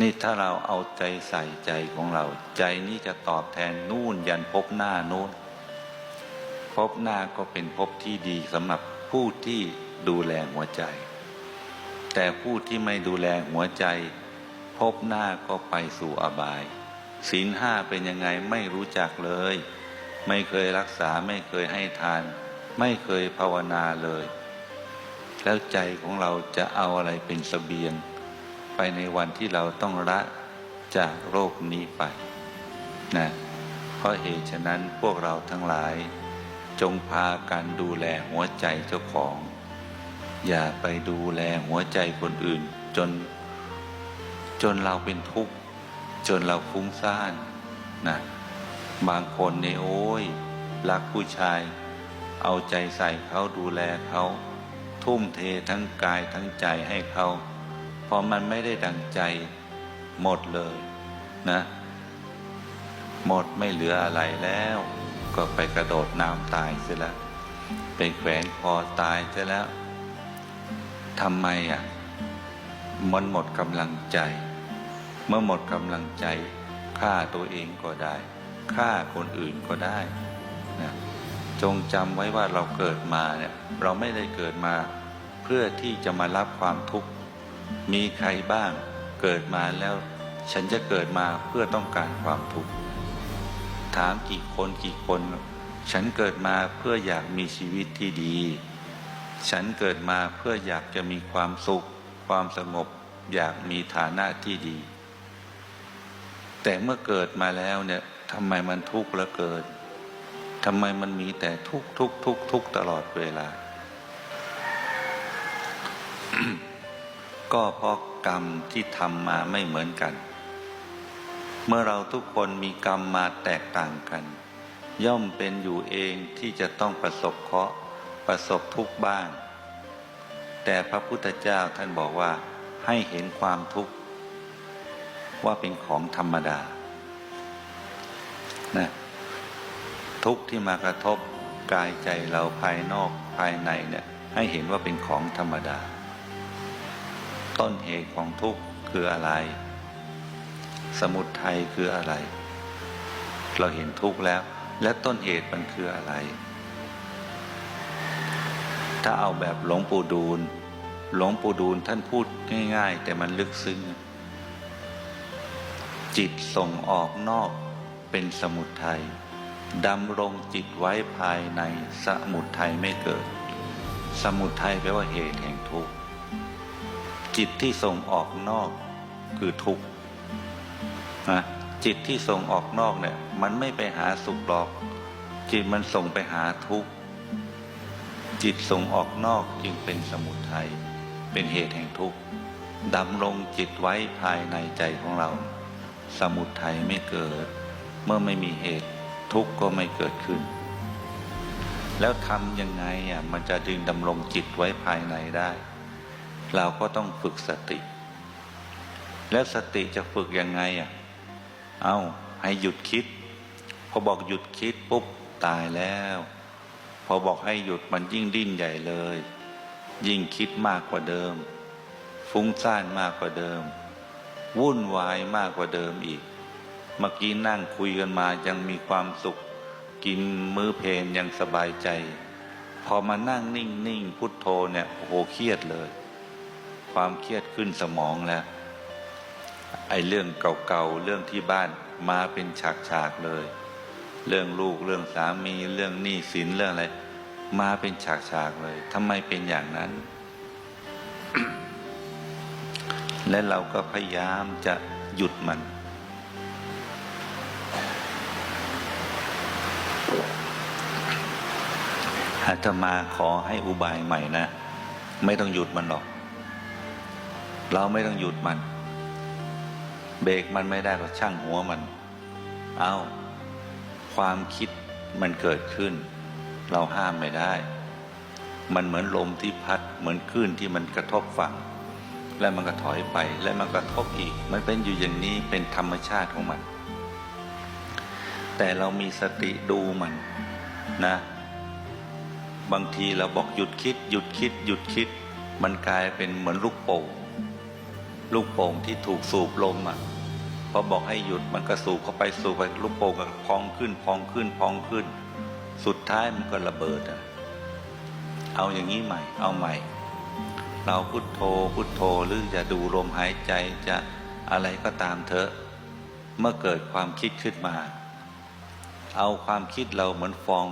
นี่ถ้าเราเอาใจใส่ใจของเรา ใจนี้จะตอบแทนนู่นยันพบหน้านู้นพบหน้าก็เป็นพบที่ดีสำหรับผู้ที่ดูแลหัวใจ แต่ผู้ที่ไม่ดูแลหัวใจ พบหน้าก็ไปสู่อบายศีลห้าเป็นยังไงไม่รู้จักเลย ไม่เคยรักษาไม่เคยให้ทาน ไม่เคยภาวนาเลย แล้วใจของเราจะเอาอะไรเป็นสเสบียง ไปในวันที่เราต้องละจากโรคนี้ไปนะเพราะเหตุฉะนั้นพวกเราทั้งหลาย จงพากันดูแลหัวใจเจ้าของ อย่าไปดูแลหัวใจคนอื่น จน จนเราเป็นทุกข์ จนเราฟุ้งซ่านนะบางคนในยโอ้ย รักผู้ชาย เอาใจใส่เขาดูแลเขา ทุ่มเททั้งกายทั้งใจให้เขา พอมันไม่ได้ดังใจ หมดเลยนะ หมดไม่เหลืออะไรแล้ว ก็ไปกระโดดน้ำตายเสียแล้วไปแขวนคอตายเสียแล้วทำไมอะมันหมดกำลังใจ เมื่อหมดกำลังใจฆ่าตัวเองก็ได้ฆ่าคนอื่นก็ได้นะจงจำไว้ว่าเราเกิดมาเนี่ยเราไม่ได้เกิดมา เพื่อที่จะมารับความทุกข์ มีใครบ้างเกิดมาแล้ว ฉันจะเกิดมาเพื่อต้องการความทุกข์ถามกี่คนกี่คน ฉันเกิดมาเพื่ออยากมีชีวิตที่ดี ฉันเกิดมาเพื่ออยากจะมีความสุข ความสงบ อยากมีฐานะที่ดี แต่เมื่อเกิดมาแล้วเนี่ยทำไมมันทุกข์เหลือเกินทำไมมันมีแต่ทุกข์ทุกข์ทุกข์ทุกข์ตลอดเวลา ก็เพราะกรรมที่ทำมาไม่เหมือนกัน เมื่อเราทุกคนมีกรรมมาแตกต่างกัน ย่อมเป็นอยู่เองที่จะต้องประสบเคราะห์ประสบทุกข์บ้าง แต่พระพุทธเจ้าท่านบอกว่าให้เห็นความทุกข์ ว่าเป็นของธรรมดานะทุกข์ที่มากระทบกายใจเราภายนอกภายในเนี่ยให้เห็นว่าเป็นของธรรมดา ต้นเหตุของทุกข์คืออะไร สมุทัยคืออะไร เราเห็นทุกข์แล้ว และต้นเหตุมันคืออะไร ถ้าเอาแบบหลวงปู่ดูลหลวงปู่ดูลท่านพูดง่าย ๆ แต่มันลึกซึ้ง จิตส่งออกนอกเป็นสมุทัยดำรงจิตไว้ภายในสมุทัยไม่เกิด สมุทัยแปลว่าเหตุแห่งทุกข์ จิตที่ส่งออกนอกคือทุกข์นะจิตที่ส่งออกนอกเนี่ย มันไม่ไปหาสุขหรอก จิตมันส่งไปหาทุกข์จิตส่งออกนอกจึงเป็นสมุทัยเป็นเหตุแห่งทุกข์ดำรงจิตไว้ภายในใจของเรา สมุทัยไม่เกิด เมื่อไม่มีเหตุทุกข์ก็ไม่เกิดขึ้น แล้วทำยังไงอะมันจะดึงดำรงจิตไว้ภายในได้ เราก็ต้องฝึกสติ แล้วสติจะฝึกยังไงอะ เอาให้หยุดคิด พอบอกหยุดคิดปุ๊บตายแล้ว พอบอกให้หยุดมันยิ่งดิ้นใหญ่เลย ยิ่งคิดมากกว่าเดิม ฟุ้งซ่านมากกว่าเดิม วุ่นวายมากกว่าเดิมอีก เมื่อกี้นั่งคุยกันมายังมีความสุข กินมื้อเพลนยังสบายใจ พอมานั่งนิ่งนิ่งๆพุทโธเนี่ยโอ้โหเครียดเลย ความเครียดขึ้นสมองแล้ว ไอ้เรื่องเก่าๆ เรื่องที่บ้านมาเป็นฉากๆเลย เรื่องลูกเรื่องสามีเรื่องหนี้สินเรื่องอะไร มาเป็นฉากๆเลยทำไมเป็นอย่างนั้น และเราก็พยายามจะหยุดมันอาตมาขอให้อุบายใหม่นะ ไม่ต้องหยุดมันหรอก เราไม่ต้องหยุดมัน เบรกมันไม่ได้ก็ช่างหัวมัน เอาความคิดมันเกิดขึ้น เราห้ามไม่ได้ มันเหมือนลมที่พัด เหมือนคลื่นที่มันกระทบฝั่ง แล้วมันก็ถอยไป แล้วมันกระทบอีก มันเป็นอยู่อย่างนี้เป็นธรรมชาติของมัน แต่เรามีสติดูมันนะ บางทีเราบอกหยุดคิด หยุดคิด หยุดคิด มันกลายเป็นเหมือนลูกโป่ง ลูกโป่งที่ถูกสูบลมอะพอบอกให้หยุดมันก็สูบเข้าไปสูบไปลูกโป่งก็พองขึ้น พองขึ้น พองขึ้น สุดท้ายมันก็ระเบิดอะเอาอย่างนี้ใหม่ เอาใหม่ เราพุทโธพุทโธหรือจะดูลมหายใจจะอะไรก็ตามเถอะ เมื่อเกิดความคิดขึ้นมา เอาความคิดเราเหมือนฟอง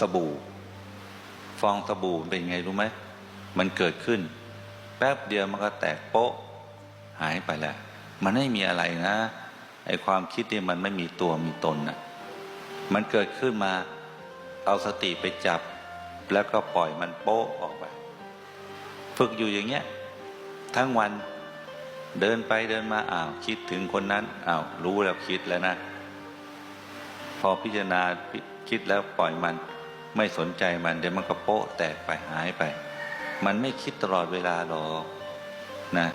สบู่ ฟองสบู่เป็นไงรู้ไหมมันเกิดขึ้น แป๊บเดียวมันก็แตกโป๊ะ หายไปแล้ว มันไม่มีอะไรนะไอความคิดนี่มันไม่มีตัวมีตนนะมันเกิดขึ้นมาเอาสติไปจับ แล้วก็ปล่อยมันโป๊ะออกไป ฝึกอยู่อย่างเงี้ย ทั้งวันเดินไปเดินมาอ้าวคิดถึงคนนั้นอ้าวรู้แล้วคิดแล้วนะ พอพิจารณาคิดแล้วปล่อยมัน ไม่สนใจมันเดี๋ยวมันก็โป๊ะแตกไปหายไป มันไม่คิดตลอดเวลาหรอกนะ